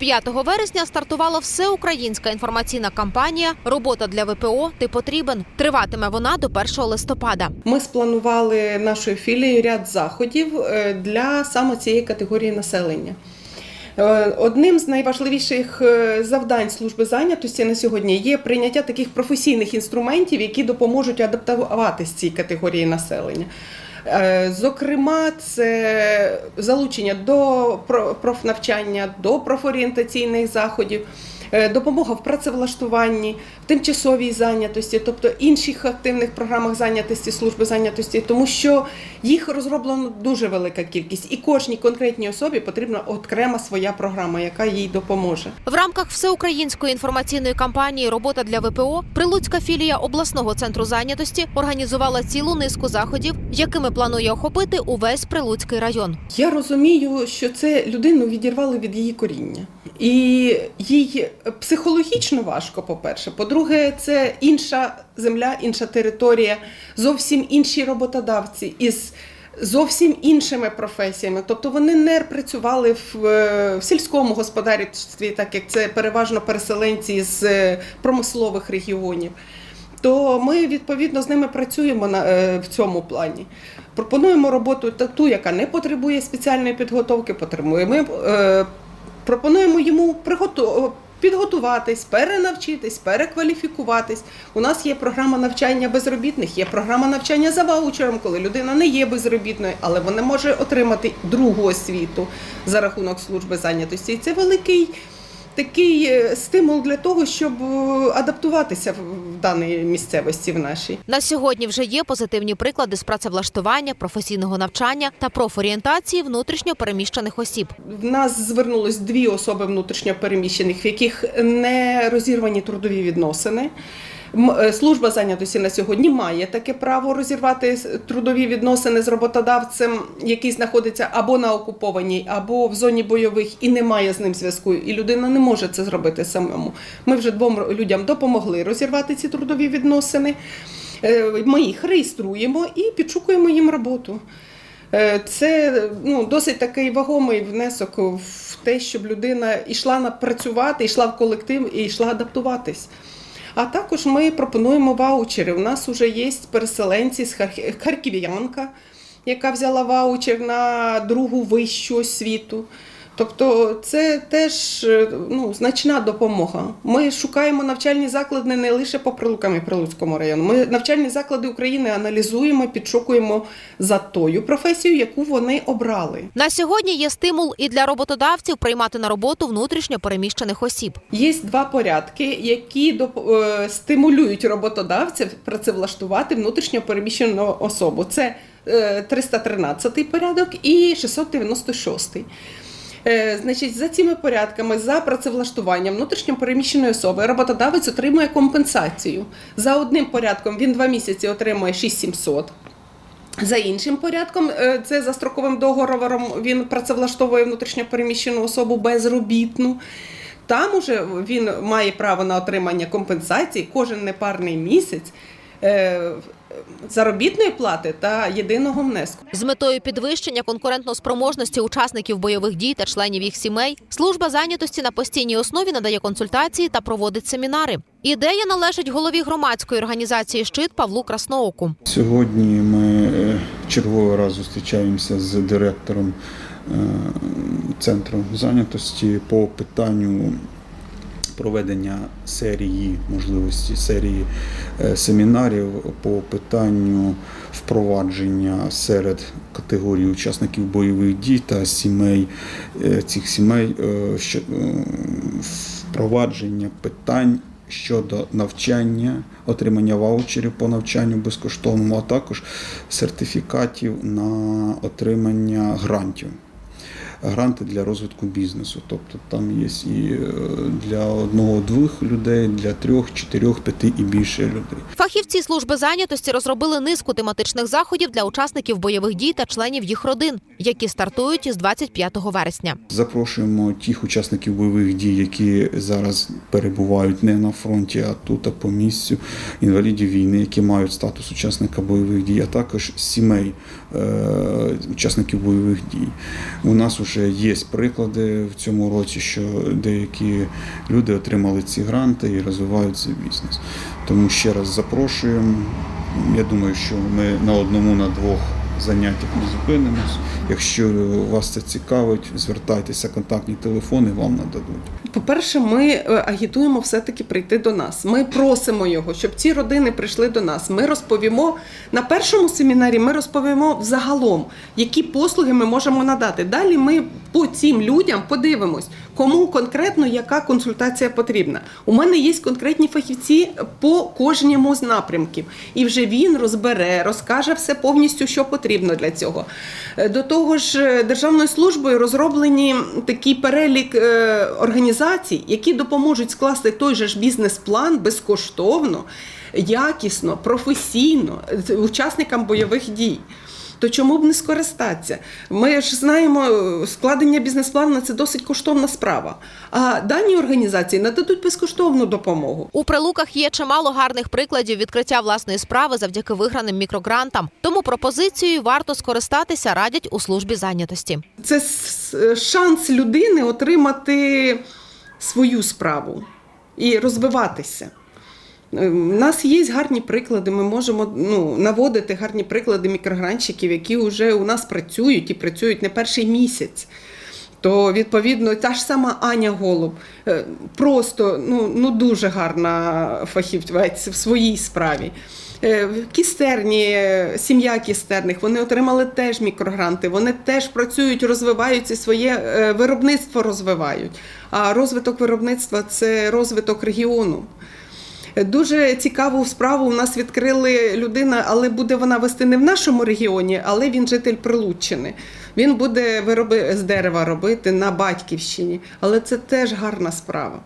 25 вересня стартувала всеукраїнська інформаційна кампанія Робота для ВПО ти потрібен. Триватиме вона до 1 листопада. Ми спланували нашою філією ряд заходів е, для саме цієї категорії населення. Е, Одним з найважливіших е, завдань служби зайнятості на сьогодні є прийняття таких професійних інструментів, які допоможуть адаптуватися цій категорії населення. Е, Зокрема, це залучення до про- профнавчання, до профорієнтаційних заходів, допомога в працевлаштуванні, в тимчасовій зайнятості, тобто інших активних програмах зайнятості служби зайнятості, тому що їх розроблено дуже велика кількість, і кожній конкретній особі потрібна окрема своя програма, яка їй допоможе. В рамках всеукраїнської інформаційної кампанії Робота для ВПО Прилуцька філія обласного центру зайнятості організувала цілу низку заходів, якими планує охопити увесь Прилуцький район. Я розумію, що це людину відірвали від її коріння. І їй психологічно важко, по-перше. По-друге, це інша земля, інша територія, зовсім інші роботодавці із зовсім іншими професіями. Тобто вони не працювали в, е, в сільському господарстві, так як це переважно переселенці з е, промислових регіонів. То ми відповідно з ними працюємо на е, в цьому плані. Пропонуємо роботу та- ту, яка не потребує спеціальної підготовки. Потребуємо. Ми пропонуємо йому приготу- підготуватись, перенавчитись, перекваліфікуватись. У нас є програма навчання безробітних, є програма навчання за ваучером, коли людина не є безробітною, але вона може отримати другу освіту за рахунок служби зайнятості. І це великий такий е, стимул для того, щоб е, адаптуватися в в даній місцевості в нашій. На сьогодні вже є позитивні приклади з працевлаштування, професійного навчання та профорієнтації внутрішньо переміщених осіб. В нас звернулось дві особи внутрішньо переміщених, в яких не розірвані трудові відносини. Е, Служба зайнятості на сьогодні має таке право розірвати трудові відносини з роботодавцем, який знаходиться або на окупованій, або в зоні бойових і не має з ним зв'язку. І людина не може це зробити самому. Ми вже двом людям допомогли розірвати ці трудові відносини. Е, Ми їх реєструємо і підшукуємо їм роботу. Е, Це ну, досить такий вагомий внесок в те, щоб людина йшла працювати, йшла в колектив і йшла адаптуватись. А також ми пропонуємо ваучери. У нас вже є переселенці з харків'янка, яка взяла ваучер на другу вищу освіту. Тобто це теж е, ну, значна допомога. Ми шукаємо навчальні заклади не лише по прилукам і Прилуцькому району. Ми навчальні заклади України аналізуємо, підшукуємо за тою професією, яку вони обрали. На сьогодні є стимул і для роботодавців приймати на роботу внутрішньо переміщених осіб. Є два порядки, які е, стимулюють роботодавців працевлаштувати внутрішньо переміщену особу. Це е, 313 порядок і 696. Е, Значить, за цими порядками, за працевлаштування внутрішньо переміщеної особи, роботодавець отримує компенсацію. За одним порядком він два місяці отримує 6700. За іншим порядком, е, це за строковим договором, він працевлаштовує внутрішньо переміщену особу безробітну. Там уже він має право на отримання компенсації кожен непарний місяць заробітної плати та єдиного внеску. З метою підвищення конкурентноспроможності учасників бойових дій та членів їх сімей служба зайнятості на постійній основі надає консультації та проводить семінари. Ідея належить голові громадської організації Щит Павлу Краснооку. Сьогодні ми е, черговий раз зустрічаємося з директором е, центру зайнятості по питанню проведення серії, можливості серії е, семінарів по питанню впровадження серед категорій учасників бойових дій та сімей е, цих сімей е, що- впровадження питань щодо навчання, отримання ваучерів по навчанню безкоштовному, а також сертифікатів на отримання грантів. Гранти для розвитку бізнесу. Тобто там є і е, для одного-двох людей, для трьох, чотирьох, п'яти і більше людей. Фахівці служби зайнятості розробили низку тематичних заходів для учасників бойових дій та членів їх родин, які стартують із 25 вересня. Запрошуємо тих учасників бойових дій, які зараз перебувають не на фронті, а тут а по місцю, інвалідів війни, які мають статус учасника бойових дій, а також сімей е, учасників бойових дій. У нас вже є приклади в цьому році, що деякі люди отримали ці гранти і розвивають цей бізнес. Тому ще раз запрошуємо. Я думаю, що ми на одному, на двох заняттях не зупинимось. Якщо вас це цікавить, звертайтеся, контактні телефони вам нададуть. По-перше, ми е, агітуємо все-таки прийти до нас. Ми просимо його, щоб ці родини прийшли до нас. Ми розповімо на першому семінарі. Ми розповімо взагалом, які послуги ми можемо надати. Далі ми по цим людям подивимось, кому конкретно яка консультація потрібна. У мене є конкретні фахівці по кожному з напрямків, і вже він розбере, розкаже все повністю, що потрібно для цього. Е, До того ж, е, державною службою розроблені такий перелік е, організацій, які допоможуть скласти той же ж бізнес-план безкоштовно, якісно, професійно учасникам бойових дій. То чому б не скористатися? Ми ж знаємо, е, складення бізнес-плану це досить коштовна справа. А дані організації нададуть безкоштовну допомогу. У прилуках є чимало гарних прикладів відкриття власної справи завдяки виграним мікрогрантам. Тому пропозицією варто скористатися радять у службі зайнятості. Це шанс людини отримати свою справу і розвиватися. У нас є гарні приклади. Ми можемо ну, наводити гарні приклади мікрогранщиків, які вже у нас працюють і працюють не перший місяць. То відповідно та ж сама Аня Голуб е, просто ну, ну дуже гарна фахівець в своїй справі. Е, Кістерні, е, сім'я кістерних, вони отримали теж мікрогранти, вони теж працюють, розвиваються своє е, виробництво розвивають. А розвиток виробництва це розвиток регіону. Дуже цікаву справу у нас відкрили людина, але буде вона вести не в нашому регіоні, але він житель Прилуччини. Він буде вироби з дерева робити на батьківщині, але це теж гарна справа.